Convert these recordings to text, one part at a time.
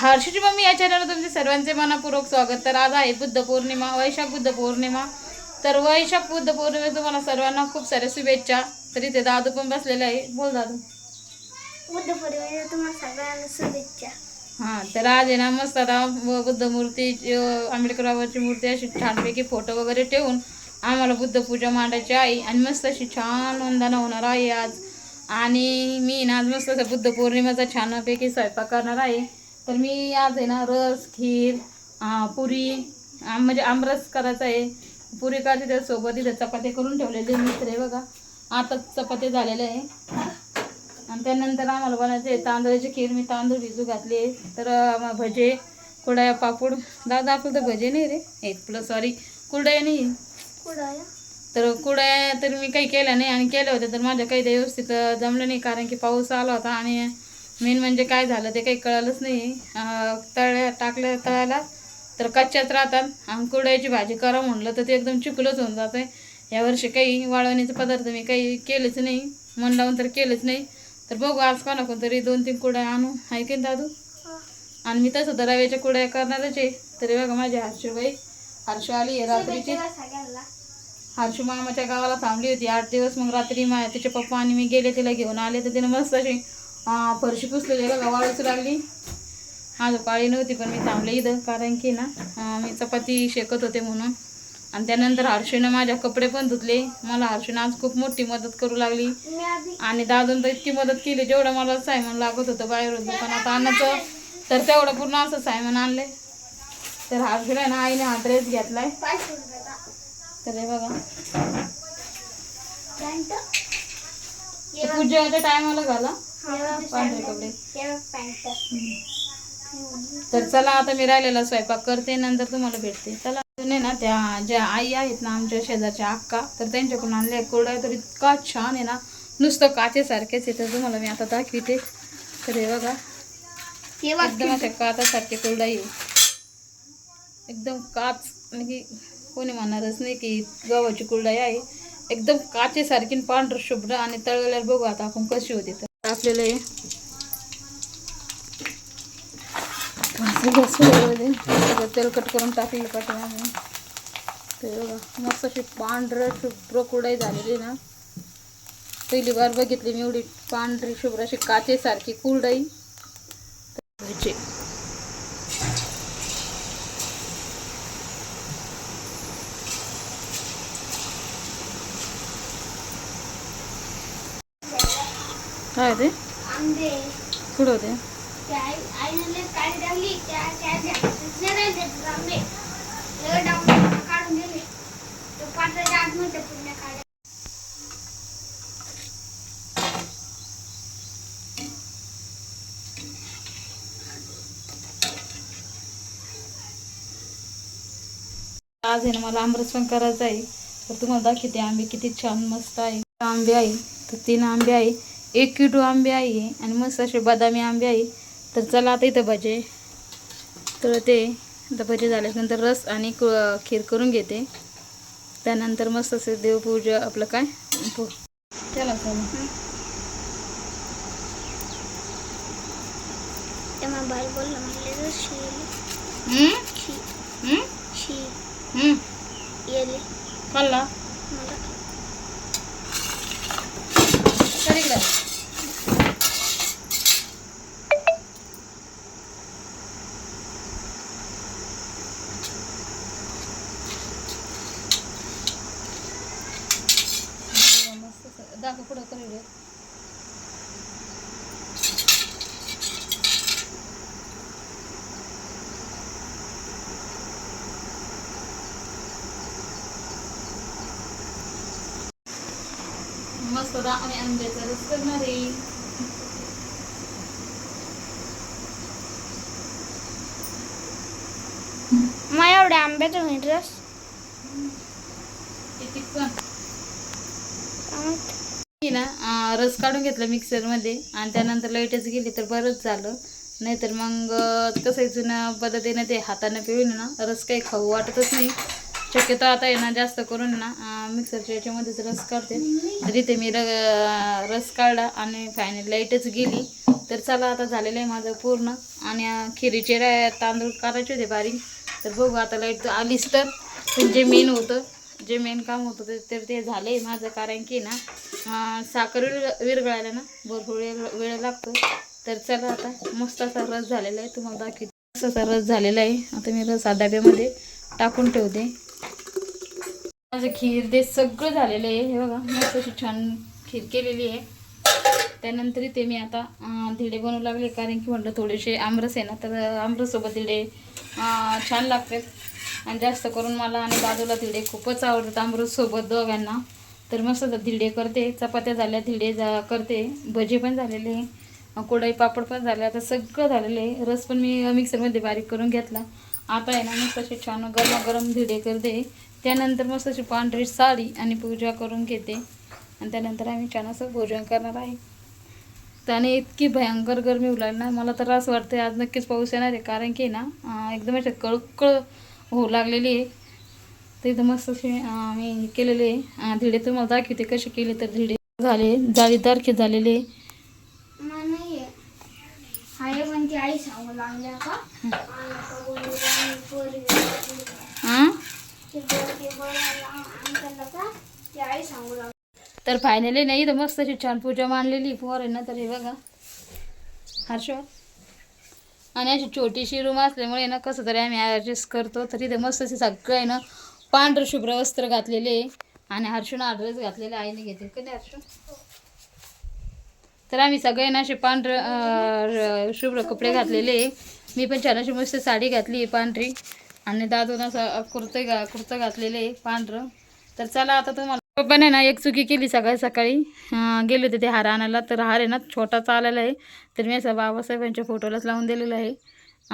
हर्षीची mummy या चॅनलवर तुमचे सर्वांचे मनापूर्वक स्वागत. तर आज आहे बुद्ध पौर्णिमा वैशाख बुद्ध पौर्णिमा. तर वैशाख बुद्ध पौर्णिमे तुम्हाला सर्वांना खूप साऱ्या शुभेच्छा. तर इथे दादू पण बसलेले आहे. बोल दादू. बुद्ध पौर्णिमेच्या तुम्हाला सगळ्यांना शुभेच्छा. हां तर आज आहे ना मस्त आता बुद्ध मूर्ती आंबेडकरावरची मूर्ती अशी छानपैकी फोटो वगैरे ठेवून आम्हाला बुद्ध पूजा मांडायची आहे. आणि मस्त अशी छान वंदना होणार आहे आज. आणि मी ना आज मस्त असं बुद्ध पौर्णिमेचा छानपैकी स्वयंपाक करणार आहे. तर मी आज आहे ना रस खीर पुरी आम- म्हणजे आमरस करायचा आहे. पुरी करते त्यासोबत इथं चपात्या करून ठेवलेले मित्र आहे बघा. आता चपात्या झालेले आहे. आणि त्यानंतर आम्हाला बनायचे तांदळाची खीर. मी तांदूळ भिजू घातले तर भजे कुडाया पापड. दादा आपलं तर भजे नाही रे. एक प्लस सॉरी कुरडया नाही आहे. तर कुरडया तर मी काही केल्या नाही आणि केल्या होत्या तर माझ्या काही ते व्यवस्थित जमलं नाही. कारण की पाऊस आला होता आणि मेन म्हणजे काय झालं ते काही कळालंच नाही. अं, तळ्या टाकल्या तळायला तर कच्च्याच राहतात. आणि भाजी करा म्हणलं तर ते एकदम चिकलच होऊन जातं यावर्षी काही वाळवणीचे पदार्थ मी काही केलेच नाही. मन लावून तर केलंच नाही. तर बघू आज कोणा कोणतरी दोन तीन कुड्या आणू. ऐकेन दादू? आणि मी तसं तर रव्याच्या कुड्या करणारच आहे. तरी बघा माझी हर्षूबाई. हर्षू आली आहे रात्रीची. शुभेच्छा हर्षू मामाच्या गावाला थांबली होती. आठ दिवस मग रात्री मा तिचे पप्पा आणि मी गेले तिला घेऊन आले तर तिने मस्त अशी फरशी पुसलेली बघा वाळूच लागली. आज काळी नव्हती पण मी थांबले इथं कारण की ना मी चपाती शेकत होते म्हणून. आणि त्यानंतर हर्षीनं माझ्या कपडे पण धुतले. मला हर्षीनं आज खूप मोठी मदत करू लागली. आणि दादून तर इतकी मदत केली जेवढं मला सायमन लागत होतं बाहेर दुकानात आणायचं तर तेवढं पूर्ण असं सायमन आणले. तर हर्षूला ना आईने हा ड्रेस घेतलाय. तर हे बघा. पूजेच्या टायमाला घाला. पांढरे कपडे. पॅन्ट तर चला आता मी राहिलेला स्वयंपाक करते नंतर तुम्हाला भेटते. चला नाही ना त्या ज्या आई आहेत ना आमच्या शेजारच्या अक्का तर त्यांच्याकडून आणल्या कोरड्या तर इतका छान आहे ना नुसतं काचेसारखेच आहे तर तुम्हाला मी आता दाखवते. तर हे बघा एकदम अशा काचासारखे कोरडाई आहे. एकदम काच म्हणजे कोणी म्हणणारच नाही की गव्हाची कुरडाई आहे. एकदम काचेसारखी पांढरं शुभ्र आणि तळलेल्यावर बघू आता आपण कशी होती तर. टाकलेलं आहे सगळं तेलकट करून टाकलेलं पाठीमागे ते बघा मस्त अशी पांढरं शुभ्र कुडाई झालेली ना. पहिली बार बघितली मी एवढी पांढरी शुभ्र अशी काचेसारखी कुरडाई भजी काय ते आंबे कुठं होते त्या आई आईने काढी टाकली त्या त्या झाडातच नाही राहिले त्याचे आंबे लगेच टाकून काढून दिले तो पात्राच्या आतमध्ये पुण्या काढ्या आज आहे ना मला आमरस पण करायचा आहे. तर तुम्हाला दाखवते आंबे किती छान मस्त आहे. आंबे आहे. तर तीन आंबे आहे. एक किलो आंबे आहे आणि मस्त असे बदामी आंबे आहे. तर चला आता इथं भजे. तर ते आता भजे झाल्यानंतर रस आणि खीर करून घेते. त्यानंतर मस्त असे देवपूजा आपलं काय? पो- चला चला ते मग बाई बोललं म्हणले she hmm? She hmm? She hmm. येले खाल्ला मला कर इकडं. मस्त असं- दाखव पुढं करू इकडे. मस्त दा आणि आंब्याचा रस करणार आहे मग एवढ्या आंब्याचा रस किती पण मी ना रस काढून घेतला मिक्सरमध्ये आणि त्यानंतर लाईटच गेली तर बरंच झालं. नाहीतर मग कसं आहे जुन्या पद्धतीने ते हाताने पिळून ना रस काही खाऊ वाटतच नाही. शक्यतो आता आहे ना जास्त करून ना मिक्सरच्या याच्यामध्येच रस काढते. तर इथे मी र रस काढला आणि फायनल लाईटच गेली. तर चला आता झालेलं आहे माझं पूर्ण. आणि खिरीचे तांदूळ करायचे होते बारीक. तर बघू आता लाइट आलीच तर. म्हणजे मेन होतं जे मेन काम होतं ते तर ते झालं आहे माझं. कारण की ना साखर विरग विरघळायला ना भरपूर वेळ वेळ लागतो. तर चला आता मस्त असा रस झालेला आहे. तुम्हाला दाखवते. मस्त असा रस झालेला आहे. आता मी रस हा डब्यामध्ये टाकून ठेवते. माझं खीर ते सगळं झालेलं आहे. हे बघा मस्त अशी छान खीर केलेली आहे. त्यानंतर इथे मी आता धिडे बनवू लागले. कारण की म्हटलं थोडेसे आमरस आहे ना तर आमरससोबत धिडे छान लागतात. आणि जास्त करून मला आणि बाजूला धिडे खूपच आवडतात अमृतसोबत दोघांना. तर मस्त धिडे करते चपात्या झाल्या धिडे जा करते भजे पण झालेले कोडाई पापड पण झाले आता सगळं झालेलं आहे रस पण मी मिक्सरमध्ये बारीक करून घेतला. आता आहे ना मस्त असे छान गरमागरम धिडे करते. त्यानंतर मस्त अशी पांढरी साडी आणि पूजा करून घेते. आणि त्यानंतर आम्ही छान असं भोजन करणार आहे. त्याने इतकी भयंकर गरमी होऊ ना मला तर असं वाटतं आज नक्कीच पाऊस येणार आहे. कारण की ना एकदम असे कळकळ होऊ लागलेली आहे. तर इथं मस्त असे मी हे केलेले आहे. धिडे तुम्हाला दाखवते कसे केले तर धिडे झाले. जाळीदार के? झालेले तर फायनली नाही इथं मस्त अशी छान पूजा मांडलेली पोर आहे ना तर हे बघा. हर्ष. आणि अशी छोटीशी रूम असल्यामुळे ना कसं तरी आम्ही ॲडजस्ट करतो. तर तिथे मस्त असे सगळं आहे ना पांढरं शुभ्र वस्त्र घातलेले आहे. आणि हर्षून ड्रेस घातलेले आईने घेतले कधी हर्षू तर आम्ही सगळे ना असे पांढरं शुभ्र कपडे घातलेले आहे. मी पण छान अशी मस्त साडी घातली आहे पांढरी. आणि दादून असं कुर्ते घा कुर्तं घातलेले आहे पांढरं. तर चला आता तुम्हाला पप्पाने ना एक चुकी केली सकाळी सकाळी. गेले होते ते हार आणायला. तर हार आहे ना छोटाचा आलेला आहे. तर मी असं बाबासाहेबांच्या फोटोलाच लावून दिलेलं आहे.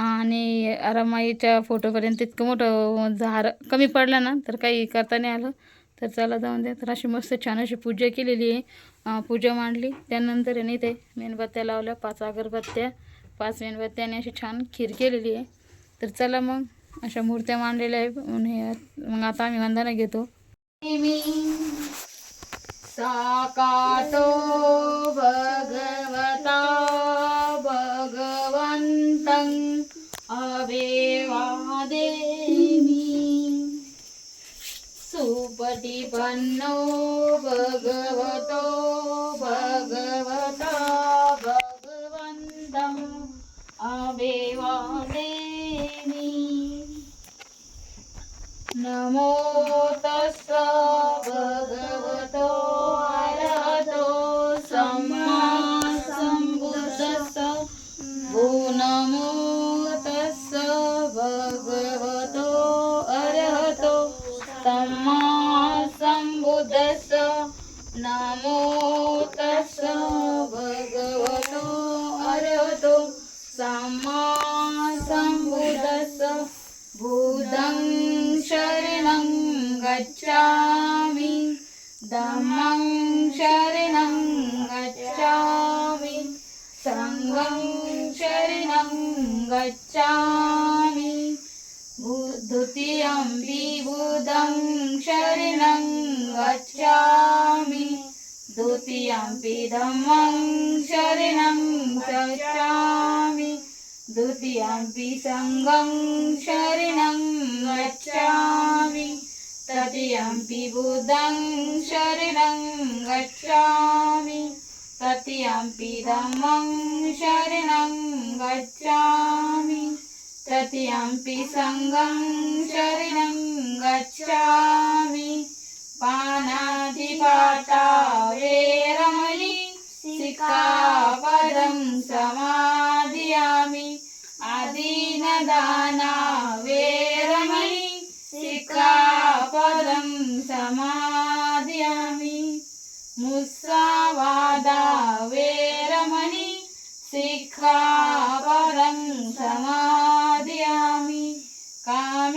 आणि आरामाईच्या फोटोपर्यंत इतकं मोठं म्हणजे हार कमी पडला ना तर काही करता नाही आलं. तर चला जाऊन द्या. तर अशी मस्त छान अशी पूजा केलेली आहे. पूजा मांडली. त्यानंतर आहे ना ते मेणबत्त्या लावल्या पाच अगरबत्त्या पाच मेणबत्त्या आणि अशी छान खीर केलेली आहे. तर चला मग अशा मूर्त्या मांडलेल्या आहे मग आता आम्ही वंदना घेतो. साकाटो भगवता भगवन्तं अवेवादेमि सुपटिपन्नो भगवतो भगवता भगवन्तम् अवेवादेमि नमो सम्मा सम्बुद्धस्स नमो तस्स भगवतो अरहतो। सम्मा सम्बुद्धस्स भूतं शरणं गच्छामि। धम्मं शरणं गच्छामि। सङ्गं शरणं गच्छामि। बुदं शरणं गच्छामि। द्वितीयं पिदमं शरणं गच्छामि। द्वितीयं पिसङ्गं शरणं गच्छामि। तृतीयं विबुदं शरणं गच्छामि। तृतीयं पिदमं शरणं गच्छामि। तृतीयम्पि सङ्गं शरणं गच्छामि। पानातिपाता वेरमणि सिक्खापदं समादयामि। आदीनदाना वेरमणि सिक्खापदं समा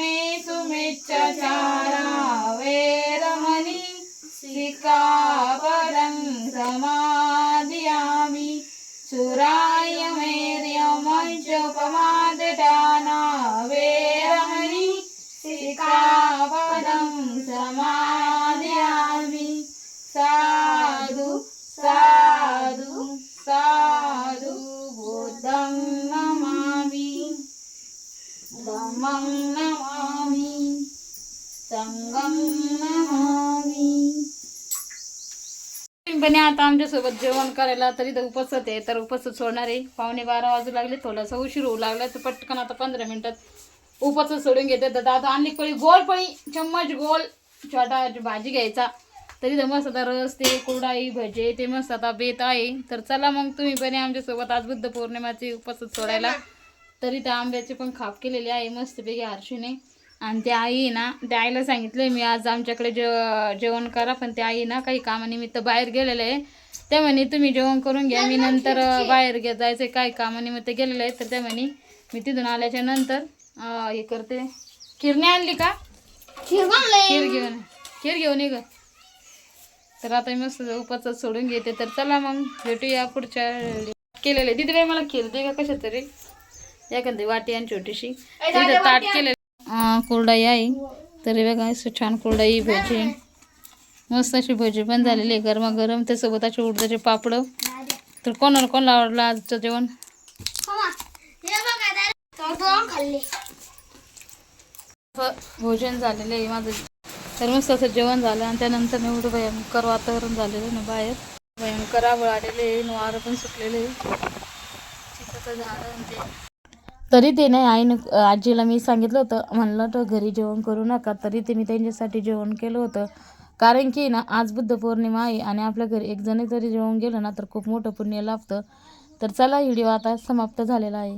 कामेषु मिच्छचारा वेरमणि सिक्खापदं समादयामि सुराय मेर्यमञ्चपमाददाना वेरमणि सिक्खापदं समा आमच्यासोबत जेवण करायला तरी तर उपसत आहे तर उपसत सोडणार आहे. पावणे बारा वाजू लागले थोडासा उशीर होऊ लागला तर पटकन आता पंधरा मिनिटात उपसत सोडून घेते. तर आता आणली पळी गोल पळी चम्मच गोल छोटा भाजी घ्यायचा. तरी तर मस्त आता रस ते कुरडाई भजे ते मस्त आता बेत आहे. तर चला मग तुम्ही पण आमच्यासोबत आज बुद्ध पौर्णिमाची उपसत सोडायला. तरी त्या आंब्याचे पण खाप केलेले आहे मस्तपैकी हर्षीने आणि त्या आई ना त्या आईला सांगितलं मी आज आमच्याकडे जेव जेवण करा पण त्या आई ना काही कामानिमित्त बाहेर गेलेले आहे. त्या म्हणे तुम्ही जेवण करून घ्या मी नंतर बाहेर गे जायचं काही कामानिमित्त गेलेलं आहे तर त्या म्हणे मी तिथून आल्याच्यानंतर हे करते. खिरणी आणली का? खीर घेऊन खीर घेऊन ये ग. तर आता मी मस्त उपाच सोडून घेते. तर चला मग भेटूया पुढच्या केलेले. दिदी बाई मला खीर दे का कशा तरी एखादी वाटी आणि छोटीशी. तिथं ताट केलेलं कुरडाई आहे. तरी बघा असं छान कुरडाई भजी. मस्त अशी भजी पण झालेली आहे. गरमागरम त्यासोबत असे उडदाचे पापड. तर कोणाला कोणाला आवडलं आजचं जेवण? भोजन झालेलं आहे माझं. तर मस्त असं जेवण झालं आणि त्यानंतर एवढं भयंकर वातावरण झालेलं ना बाहेर. भयंकर आवळ आलेले आहे. वारं पण सुटलेले आहे. चिकाचं झाडं ते तरी ते नाही आईनं आजीला मी सांगितलं होतं म्हणलं तर घरी जेवण करू नका तरी ते मी त्यांच्यासाठी जेवण केलं होतं. कारण की ना आज बुद्ध पौर्णिमा आहे आणि आपल्या घरी एक जरी जेवण गेलं ना तर खूप मोठं पुण्य लाभतं. तर चला व्हिडिओ आता समाप्त झालेला आहे.